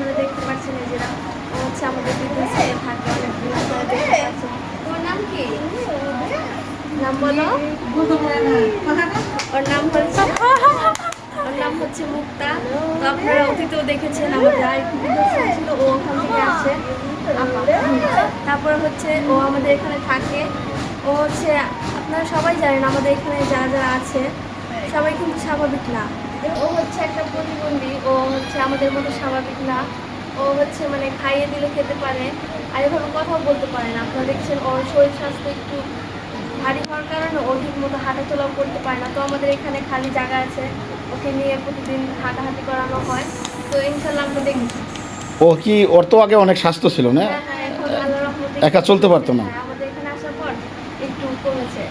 আপনারা দেখতে পাচ্ছেন নিজেরা ও হচ্ছে আমাদের বিদেশে থাকে অনেক হ্যাঁ। ওর নাম কি? নাম বলো। ওর নাম হচ্ছে ওর নাম হচ্ছে মুক্তা। তো আপনারা অতীতেও দেখেছেন আমাদের আরেকটি বিদেশে ছিল ও ওখান থেকে আসে। তারপর হচ্ছে ও আমাদের এখানে থাকে। ও হচ্ছে আপনারা সবাই জানেন আমাদের এখানে যা যা আছে। সবাই কিন্তু স্বাভাবিক না। ও হচ্ছে ও হচ্ছে আমাদের মতো স্বাভাবিক না। ও হচ্ছে মানে খাইয়ে দিলে খেতে পারে। আর এভাবে কথাও বলতে পারে না। আপনারা দেখছেন ওর শরীর স্বাস্থ্য একটু ভারী হওয়ার কারণে ও ঠিক মতো হাঁটাচলাও করতে পারে না। তো আমাদের এখানে খালি জায়গা আছে। ওকে নিয়ে প্রতিদিন হাঁটাহাঁটি করানো হয়। তো ইনশাল্লাহ আমরা দেখছি। ও কি ওর তো আগে অনেক স্বাস্থ্য ছিল না? হ্যাঁ হ্যাঁ একা চলতে পারতো না। হ্যাঁ, আমাদের এখানে আসার পর একটু কমেছে।